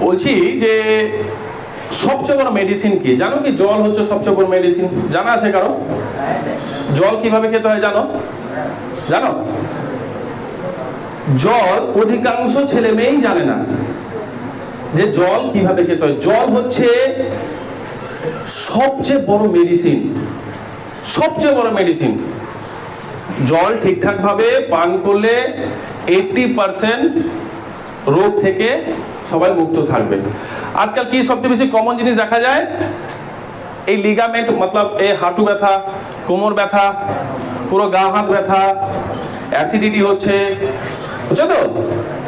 বলছি যে সবচেয়ে বড় মেডিসিন কি? জানো কি জল হচ্ছে সবচেয়ে বড় মেডিসিন জানা আছে কারও? জল কীভাবে খেতে হয় জানো? জানো? জল অধিকাংশ ছেলে মেয়েই জানে না যে জল কীভাবে খেতে হয়। জল হচ্ছে সবচেয়ে বড় মেডিসিন সবচেয়ে বড় মেডিসিন জল ঠিকঠাকভাবে পান করলে এইটটি পারসেন্ট রোগ থেকে সবাই মুক্ত থাকবে। আজকাল কি সবচেয়ে বেশি কমন জিনিস দেখা যায়? এই লিগামেন্ট মতলব এই হাঁটু ব্যথা, কোমর ব্যথা, পুরো গা হাত ব্যথা অ্যাসিডিটি হচ্ছে। বুঝছ তো?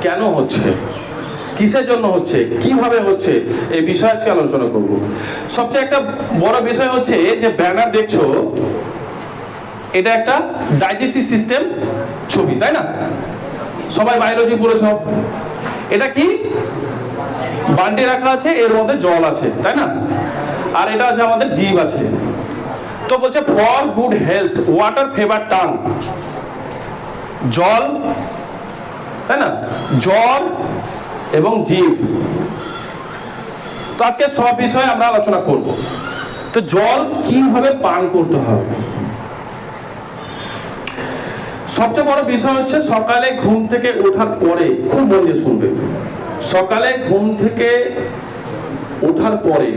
কেন হচ্ছে? কিসের জন্য হচ্ছে? কীভাবে হচ্ছে? এই বিষয়ে আজকে আলোচনা করব। সবচেয়ে একটা বড় বিষয় হচ্ছে যে ব্যানার দেখছ, এটা একটা ডাইজেস্টিভ সিস্টেম ছবি, তাই না? সবাই বায়োলজি পড়েছ এটা কি? বান্ডে রাখা আছে, এর মধ্যে জল আছে, তাই না? আর এটা আছে আমাদের জীব আছে। তো বলছে for good health water favour টান জল, তাই না? জল এবং জীব। তো আজকে সব বিষয়ে আমরা আলোচনা করব। তো জল কীভাবে পান করতে হবে? সবচেয়ে বড় বিষয় হচ্ছে, সকালে ঘুম থেকে ওঠার পরে খুব মন দিয়ে শুনবে। সকালে ঘুম থেকে ওঠার পরে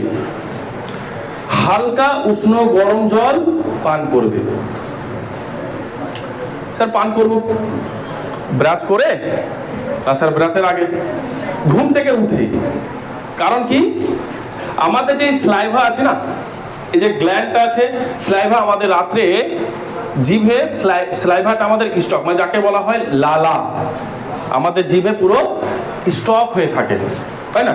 হালকা উষ্ণ গরম জল পান করবে। স্যার, পান করব। ব্রাশ করে? না স্যার, ব্রাশের আগে। ঘুম থেকে উঠে। কারণ কি? আমাদের যে স্লাইভা আছে না, এই যে গ্ল্যান্ডটা আছে, স্লাইভা আমাদের রাত্রে জিভে স্লাইভাটা আমাদের স্টক মানে যাকে বলা হয় লালা, আমাদের জিভে পুরো স্টক হয়ে থাকে তাই না?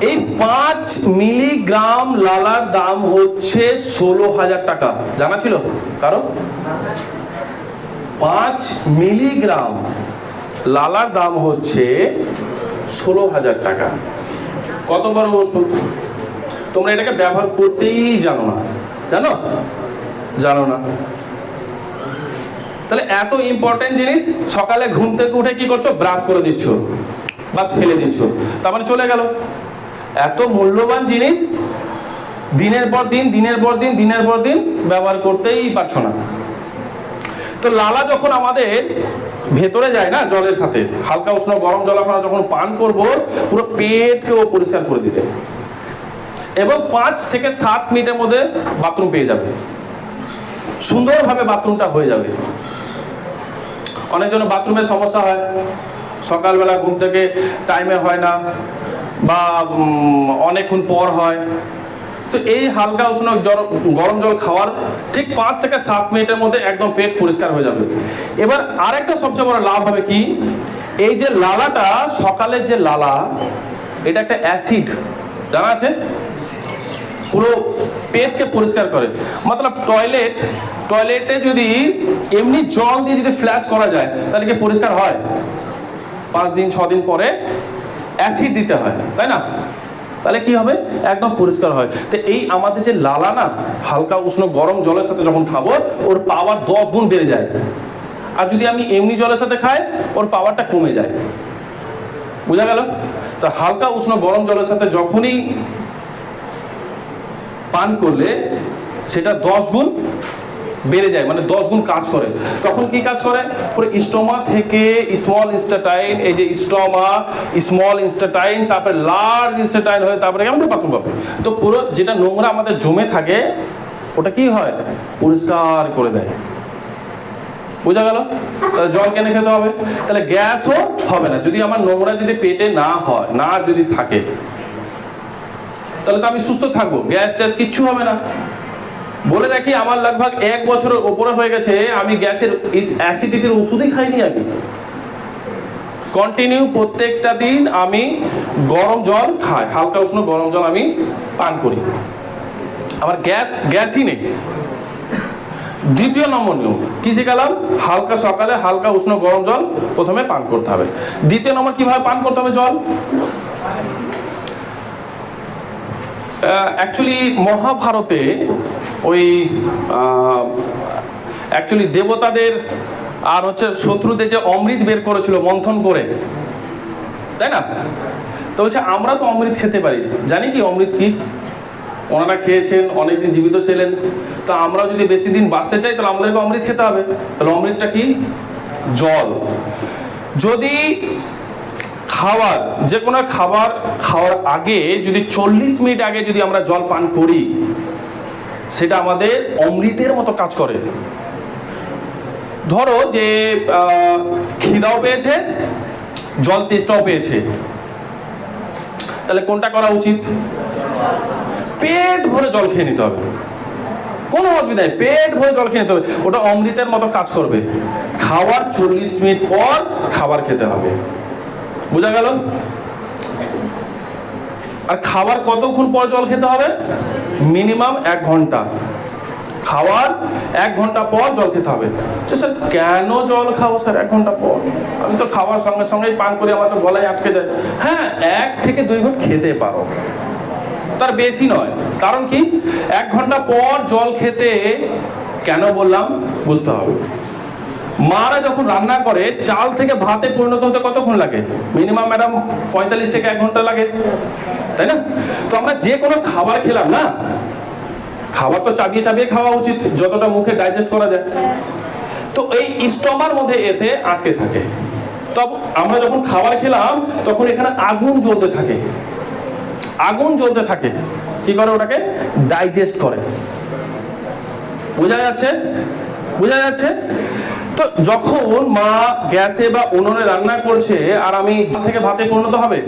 এই পাঁচ মিলিগ্রাম লালার দাম হচ্ছে ষোলো হাজার টাকা। জানা ছিল কারও? পাঁচ মিলিগ্রাম লালার দাম হচ্ছে ষোলো হাজার টাকা। কত বড় ওষুধ? তোমরা এটাকে ব্যবহার করতেই জানো না। জানো? জানো না। তাহলে এত ইম্পর্টেন্ট জিনিস, সকালে ঘুম থেকে উঠে কি করছ? ব্রাশ করে দিচ্ছ। বাস ফেলে দিচ্ছ। তার মানে চলে গেল। এত মূল্যবান জিনিস, দিনের পর দিন, দিনের পর দিন, দিনের পর দিন ব্যবহার করতেই পারছ না। তো লালা যখন আমাদের ভেতরে যায় না জলের সাথে, হালকা উষ্ণ গরম জল আমরা যখন পান করব, পুরো পেটকেও পরিষ্কার করে দিবে। এবং পাঁচ থেকে সাত মিনিটের মধ্যে বাথরুম পেয়ে যাবে। সুন্দরভাবে বাথরুমটা হয়ে যাবে। অনেকজন বাথরুমের সমস্যা হয়। সকালবেলা ঘুম থেকে টাইমে হয় না বা অনেকক্ষণ পর হয়। তো এই হালকা উষ্ণ জল- গরম জল খাওয়ার ঠিক পাঁচ থেকে সাত মিনিটের মধ্যে একদম পেট পরিষ্কার হয়ে যাবে। এবার আরেকটা সবচেয়ে বড় লাভ হবে কি? এই যে লালাটা, সকালের যে লালা, এটা একটা অ্যাসিড জানা আছে? পুরো পেটকে পরিষ্কার করে। মতলব টয়লেট টয়লেটে যদি এমনি জল দিয়ে যদি ফ্ল্যাশ করা যায়, তাহলে কি পরিষ্কার হয়? পাঁচ দিন, ছ দিন পরে অ্যাসিড দিতে হয়, তাই না? তাহলে কি হবে? একদম পরিষ্কার হয়। তো এই আমাদের যে লালা না, হালকা উষ্ণ গরম জলের সাথে যখন খাব, ওর পাওয়ার দশ গুণ বেড়ে যায়। আর যদি আমি এমনি জলের সাথে খাই, ওর পাওয়ারটা কমে যায়। বোঝা গেল? তো হালকা উষ্ণ গরম জলের সাথে যখনই পান করলে সেটা দশ গুণ বেড়ে যায় মানে দশ গুণ কাজ করে। তখন কি কাজ করে? পুরো স্টোমা থেকে স্মল ইনস্টাটাইন এই যে স্টোমা স্মল ইনস্টাটাইন তারপরে লার্জ ইনস্টাটাইন হয়ে তারপরে আমাদের বাথরুম পাবে তো পুরো যেটা নোংরা আমাদের জমে থাকে, ওটা কি হয়? পরিষ্কার করে দেয়। বোঝা গেল? তাহলে জল কেনে খেতে হবে? তাহলে গ্যাসও হবে না। যদি আমার নোংরা যদি পেটে না হয়, না যদি থাকে তাহলে তো আমি সুস্থ থাকব। গ্যাস ট্যাস কিচ্ছু হবে না। বলে দেখি আমার লগভগ এক বছরের ওপরে হয়ে গেছে, আমি গ্যাসের অ্যাসিডিটির ওষুধই খাইনি আমি কন্টিনিউ প্রত্যেকটা দিন আমি গরম জল খাই, হালকা উষ্ণ গরম জল আমি পান করি। আমার গ্যাস, গ্যাসই নেই। দ্বিতীয় নম্বর নিয়ম কি শিখালাম হালকা সকালে হালকা উষ্ণ গরম জল প্রথমে পান করতে হবে। দ্বিতীয় নম্বর, কীভাবে পান করতে হবে জল? অ্যাকচুয়ালি মহাভারতে ওই অ্যাকচুয়ালি দেবতাদের আর হচ্ছে শত্রুদের যে অমৃত বের করেছিল, মন্থন করে, তাই না? তো বলছে, আমরা তো অমৃত খেতে পারি। জানি কি অমৃত কি? ওনারা খেয়েছেন, অনেকদিন জীবিত ছিলেন। তা আমরা যদি বেশি দিন বাঁচতে চাই, তাহলে আমাদেরকে অমৃত খেতে হবে। তাহলে অমৃতটা কি? জল। যদি খাবার যে কোনো খাবার খাওয়ার আগে, যদি চল্লিশ মিনিট আগে যদি আমরা জল পান করি, সেটা আমাদের অমৃতের মতো কাজ করে। ধরো যে খিদাও পেয়েছে, জল তেষ্টাও পেয়েছে। তাহলে কোনটা করা উচিত? পেট ভরে জল খেয়ে নিতে হবে। কোনো অসুবিধা নেই, পেট ভরে জল খেয়ে নিতে হবে। ওটা অমৃতের মতো কাজ করবে। খাওয়ার চল্লিশ মিনিট পর খাবার খেতে হবে। বোঝা গেল? আর খাবার কতক্ষণ পর জল খেতে হবে? মিনিমাম এক ঘণ্টা। খাওয়ার এক ঘণ্টা পর জল খেতে হবে। তো স্যার, কেন জল খাব স্যার এক ঘণ্টা পর? আমি তো খাওয়ার সঙ্গে সঙ্গেই পান করি, আমার তো গলায় আটকে যায়। হ্যাঁ এক থেকে দুই ঘণ্টা খেতে পারো। তার বেশি নয়। কারণ কি? এক ঘণ্টা পর জল খেতে কেন বললাম? বুঝতে হবে। মারা যখন রান্না করে, চাল থেকে ভাতে পরিণত হতে কতক্ষণ লাগে? মিনিমাম ম্যাডাম পঁয়তাল্লিশ থেকে এক ঘণ্টা লাগে, তাই না? তো আমরা যে কোনো খাবার খেলাম না? খাবার তো চাবিয়ে চাবিয়ে খাওয়া উচিত, যতটা মুখে ডাইজেস্ট করা যায়। তো এই স্টমার মধ্যে এসে আটকে থাকে। তব আমরা যখন খাবার খেলাম, তখন এখানে আগুন জ্বলতে থাকে। আগুন জ্বলতে থাকে। কি করে ওটাকে? ডাইজেস্ট করে। বোঝা যাচ্ছে? বোঝা যাচ্ছে? তো যখন মা গ্যাসে বা উনুনে রান্না করছে, আর আমি চাল থেকে ভাতে পরিণত হবে?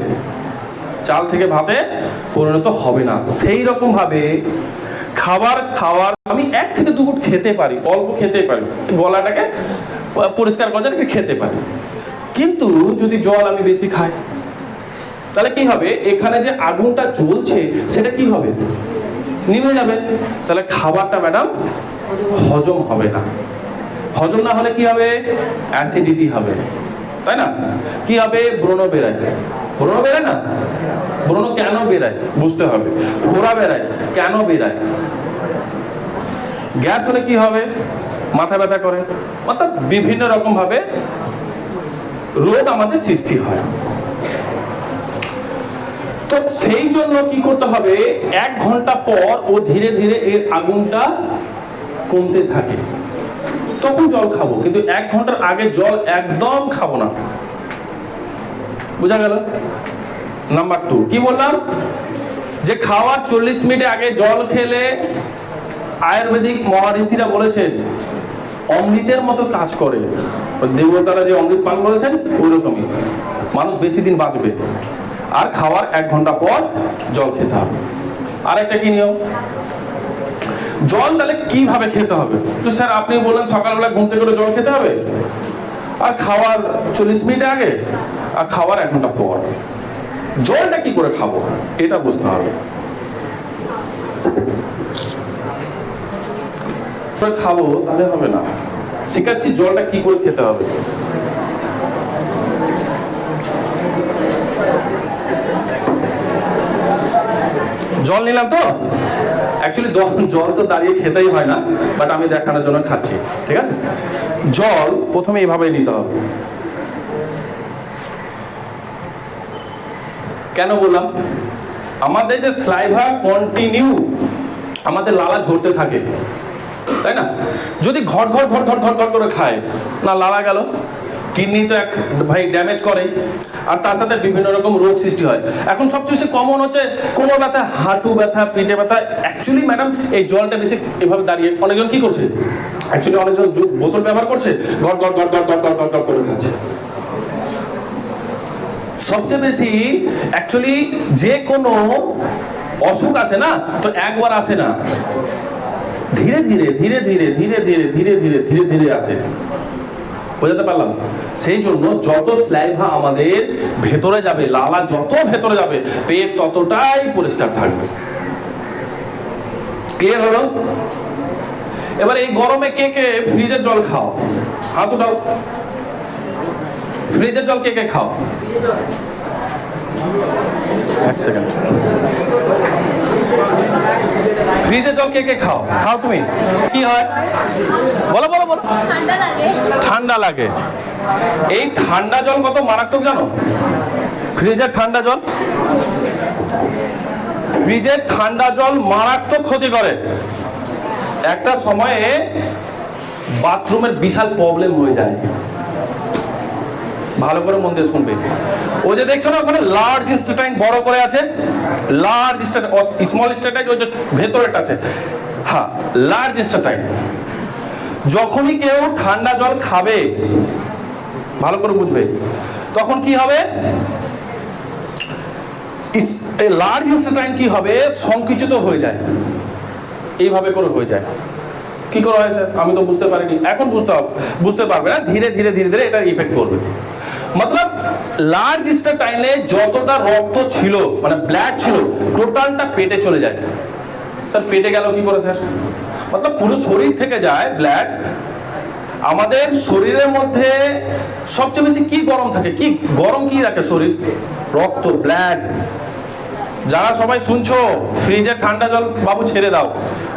চাল থেকে ভাতে পরিণত হবে না। সেই রকম ভাবে খাবার খাওয়ার আমি এক থেকে দু গুট খেতে পারি, অল্প খেতে পারি। গলাটাকে পরিষ্কার করার জন্য খেতে পারি। কিন্তু যদি জল আমি বেশি খাই, তাহলে কি হবে? এখানে যে আগুনটা জ্বলছে, সেটা কি হবে? নিভে যাবে। তাহলে খাবারটা, ম্যাডাম, হজম হবে না। হজম না হলে কি হবে? অ্যাসিডিটি হবে। তাই না? কি হবে? ব্রণ বেরায় ব্রণ বেরায় না? ব্রণ কেন বেরায় বুঝতে হবে। ফোড়া বেরায় কেন বেরায় গ্যাস হলে কি হবে? মাথা ব্যথা করে। অর্থাৎ বিভিন্ন রকম ভাবে রোগ আমাদের সৃষ্টি হয়। তো সেই জন্য কি করতে হবে? এক ঘণ্টা পর ও ধীরে ধীরে এর আগুনটা কমতে থাকে। তখন জল খাব, কিন্তু এক ঘণ্টার আগে জল একদম খাব না। বুঝা গেল? নাম্বার টু কি বললাম? যে খাওয়ার চল্লিশ মিনিট আগে জল খেলে আয়ুর্বেদিক মহারিষিরা বলেছেন, অমৃতের মতো কাজ করে। দেবতারা যে অমৃত পান করেছেন ওই রকমই মানুষ বেশি দিন বাঁচবে। আর খাওয়ার এক ঘণ্টা পর জল খেতে হবে। আর একটা কি নিয়ম? জল তাহলে কীভাবে খেতে হবে? তো স্যার, আপনি বললেন সকালবেলা ঘুম থেকে জল খেতে হবে। আর খাওয়ার চল্লিশ মিনিট আগে, আর খাওয়ার এক ঘণ্টা পর। জলটা কি করে খাব? এটা বুঝতে হবে। খাব, তাহলে হবে না। শিখাচ্ছি জলটা কি করে খেতে হবে? জল নিলাম তো? অ্যাকচুয়ালি জল তো দাঁড়িয়ে খেতেই হয় না বাট আমি দেখানোর জন্য খাচ্ছি, ঠিক আছে? জল প্রথমে এইভাবে নিতে হবে। কেন বললাম? আমাদের যে স্লাইভা কন্টিনিউ আমাদের লালা ঝরতে থাকে, তাই না? যদি ঘট ঘট ঘট ঘট ঘট ঘট করে খায়, না লালা গেল? কিডনি তো এক ভাই ড্যামেজ করে আর তার সাথে বিভিন্ন রকম রোগ সৃষ্টি হয়। এখন সবচেয়ে বেশি কমন হচ্ছে কোমর ব্যথা, হাঁটু ব্যথা পিঠে ব্যথা। অ্যাকচুয়ালি ম্যাডাম এই জলটা বেশি এভাবে দাঁড়িয়ে অনেকজন কি করছে? অ্যাকচুয়ালি অনেকজন বোতল ব্যবহার করছে গট গট গট গট গট গট গট গট করে খাচ্ছে। সবচেয়ে বেশি অ্যাকচুয়ালি যে কোনো অসুখ আছে না, তো একবার আসে না। ধীরে ধীরে ধীরে ধীরে ধীরে ধীরে ধীরে ধীরে ধীরে ধীরে আসে। বোঝাতে পারলাম সেই জন্য যত স্লাইভা আমাদের ভেতরে যাবে, লালা যত ভেতরে যাবে, পেট ততটাই পরিষ্কার থাকবে। ক্লিয়ার হলো? এবার এই গরমে কে কে ফ্রিজের জল খাও? হাত উঠাও ফ্রিজের জল কে কে খাও? এক সেকেন্ড। ফ্রিজের জল কে কে খাও? খাও তুমি। কি হয়? বলো বলো বলো। ঠান্ডা লাগে। এই ঠান্ডা জল কত মারাত্মক জানো? ফ্রিজের ঠান্ডা জল। ফ্রিজের ঠান্ডা জল মারাত্মক ক্ষতি করে। একটা সময়ে বাথরুমের বিশাল প্রবলেম হয়ে যায়। ভালো করে মন দিয়ে শুনবে। ও যে দেখছ না, ওখানে লার্জ স্টেটাইন বড় করে আছে। লার্জ স্মল স্টেটাইন ওই যে ভেতরেটা আছে। হ্যাঁ লার্জ স্টেটাইন যখনই কেউ ঠান্ডা জল খাবে, ভালো করে বুঝবে, তখন কি হবে? লার্জ স্টেটাইন কি হবে? সংকুচিত হয়ে যায়। এইভাবে করে হয়ে যায়। কি করে হয় স্যার আমি তো বুঝতে পারিনি। এখন বুঝতে বুঝতে পারবে না। ধীরে ধীরে ধীরে ধীরে এটা ইফেক্ট করবে। মতলব লার্জ স্টেটাইনে যতটা রক্ত ছিল মানে ব্লাড ছিল টোটালটা পেটে চলে যায় স্যার পেটে গেল কি করে স্যার মতলব পুরো শরীর থেকে যায় ব্লাড আমাদের শরীরের মধ্যে সবচেয়ে বেশি কি গরম থাকে কি গরম কি রাখে শরীর রক্ত ব্লাড যারা সবাই শুনছো ফ্রিজে ঠান্ডা জল বাবু ছেড়ে দাও।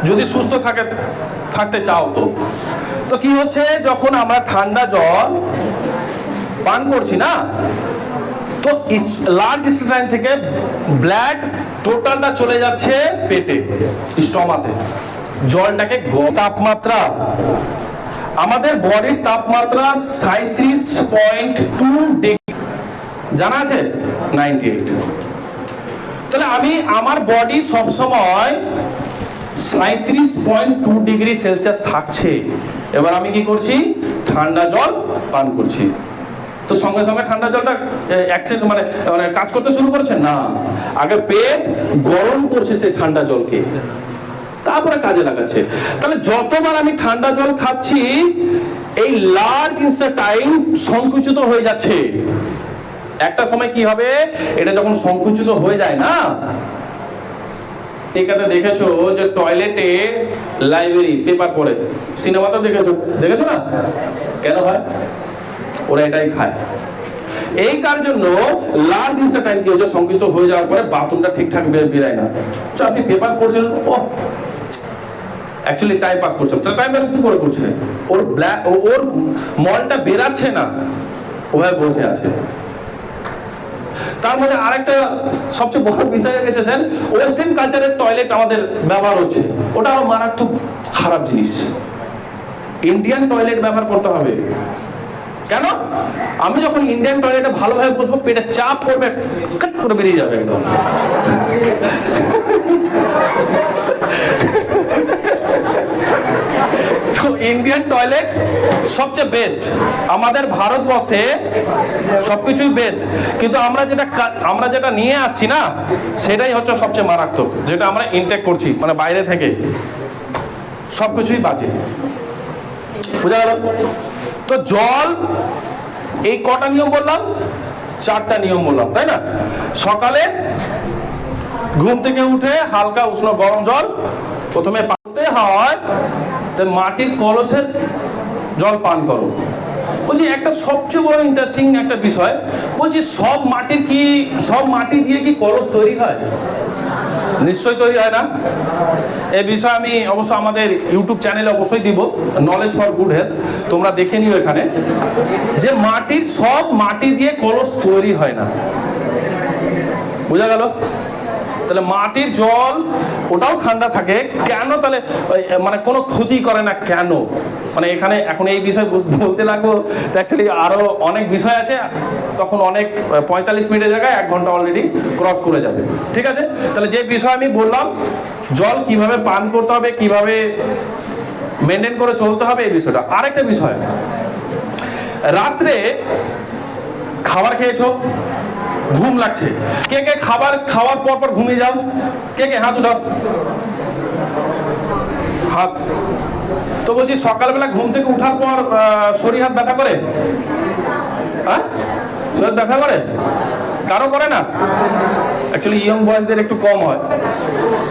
যদি সুস্থ থাকে, থাকতে চাও তো। তো কি হচ্ছে? যখন আমরা ঠান্ডা জল পান করছি না? তো লার্জ স্ট্রাইন থেকে ব্লাড টোটালটা চলে যাচ্ছে পেটে স্টমাতে জলটাকে তাপমাত্রা। আমাদের বডির তাপমাত্রা সাঁত্রিশ পয়েন্ট টু ডিগ্রি। জানা আছে? নাইনটি এইট তাহলে আমি আমার বডি সবসময় সাঁত্রিশ পয়েন্ট টু ডিগ্রি সেলসিয়াস থাকছে। এবার আমি কি করছি? ঠান্ডা জল পান করছি। তো সঙ্গে সঙ্গে ঠান্ডা জলটা অ্যাক্সেন্ট মানে মানে কাজ করতে শুরু করছে? না। আগে পেট গরম করছে সেই ঠান্ডা জলকে। তারপরে কাজে লাগাচ্ছে। তাহলে যতবার আমি ঠান্ডা জল খাচ্ছি, এই লার্জ ইনস্টাটাইন সংকুচিত হয়ে যাচ্ছে। একটা সময় কি হবে? এটা যখন সংকুচিত হয়ে যায় না এখানে দেখেছ যে টয়লেটে লাইব্রেরি পেপার পড়ে। সিনেমাতে দেখেছ। দেখেছ না? কেন হয়? ওরা এটাই খায়। এই কার জন্য লার্জ ইনস্টাটাইন কি হচ্ছে সংকুচিত হয়ে যাওয়ার পরে বাথরুমটা ঠিকঠাক বের- বেরায় না। তো আপনি পেপার পড়ছেন, ও অ্যাকচুয়ালি টাইম পাস করছে। টাইম পাস কি করে করছে? ওর ব্ল্যাক ওর মলটা বেরাচ্ছে না। ওভাবে বসে আছে। তার মধ্যে আরেকটা সবচেয়ে বড় বিষয় স্যার, ওয়েস্টার্ন কালচারের টয়লেট আমাদের ব্যবহার হচ্ছে। ওটা আরও মারাত্মক খারাপ জিনিস। ইন্ডিয়ান টয়লেট ব্যবহার করতে হবে। কেন? আমি যখন ইন্ডিয়ান টয়লেটে ভালোভাবে বসবো পেটে চাপ পড়বে কাট করে বেরিয়ে যাবে একদম। ইন্ডিয়ান টয়লেট সবচেয়ে বেস্ট আমাদের ভারতবর্ষে সবকিছুই বেস্ট কিন্তু আমরা যেটা আমরা যেটা নিয়ে আসছি না, সেটাই হচ্ছে সবচেয়ে মারাত্মক, যেটা আমরা ইনটেক করছি মানে বাইরে থেকে। সবকিছুই বাজে। বুঝা গেল? তো জল, এই কটা নিয়ম বললাম, চারটা নিয়ম বললাম, তাই না? সকালে ঘুম থেকে উঠে হালকা উষ্ণ গরম জল প্রথমে পাতে হয় তো মাটির কলসের জল পান করো। বলছি, একটা সবচেয়ে বড় ইন্টারেস্টিং একটা বিষয়, বলছি, সব মাটির কি, সব মাটি দিয়ে কি কলস তৈরি হয়? নিশ্চয়ই তৈরি হয় না। এই বিষয়ে আমি অবশ্য আমাদের ইউটিউব চ্যানেলে অবশ্যই দিব। নলেজ ফর গুড হেলথ তোমরা দেখে নিও এখানে। যে মাটির সব মাটি দিয়ে কলস তৈরি হয় না। বোঝা গেল? তাহলে মাটির জল ওটাও ঠান্ডা থাকে। কেন তাহলে মানে কোনো ক্ষতি করে না কেন? মানে এখানে এখন এই বিষয় বলতে লাগবো তো অ্যাকচুয়ালি আরও অনেক বিষয় আছে, তখন অনেক পঁয়তাল্লিশ মিনিটের জায়গায় এক ঘণ্টা অলরেডি ক্রস করে যাবে, ঠিক আছে? তাহলে যে বিষয় আমি বললাম, জল কীভাবে পান করতে হবে, কীভাবে মেনটেন করে চলতে হবে, এই বিষয়টা। আরেকটা বিষয়, রাত্রে খাবার খেয়েছো? ঘুম লাগছে। কে কে খাবার খাওয়ার পর পর ঘুমিয়ে যাও? কে কে হাত উঠাও? হাত। তো বলছি, সকালবেলা ঘুম থেকে উঠার পর শরীর হাত ব্যথা করে? হ্যাঁ? শরীর ব্যথা করে? কারও করে না? অ্যাকচুয়ালি ইয়ং বয়সদের একটু কম হয়।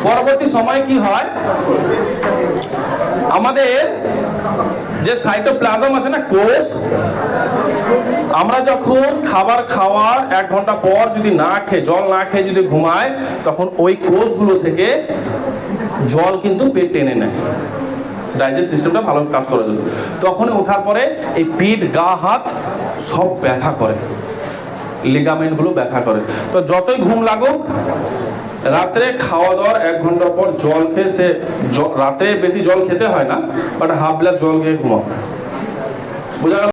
পরবর্তী সময় কি হয়? আমাদের যে সাইটোপ্লাজম আছে না, কোষ, আমরা যখন খাবার খাওয়ার এক ঘণ্টা পর যদি না খেয়ে, জল না খেয়ে যদি ঘুমায়, তখন ওই কোষগুলো থেকে জল কিন্তু পেট টেনে নেয়। ডাইজেস্ট সিস্টেমটা ভালো কাজ করে দেবে। তখন ওঠার পরে এই পিঠ, গা, হাত সব ব্যথা করে। লিগামেন্টগুলো ব্যথা করে। তো যতই ঘুম লাগুক, রাত্রে খাওয়া দাওয়ার এক ঘণ্টা পর জল খেয়ে সে রাত্রে বেশি জল খেতে হয় না বাট হাফ গ্লাস জল খেয়ে ঘুমাও। বোঝা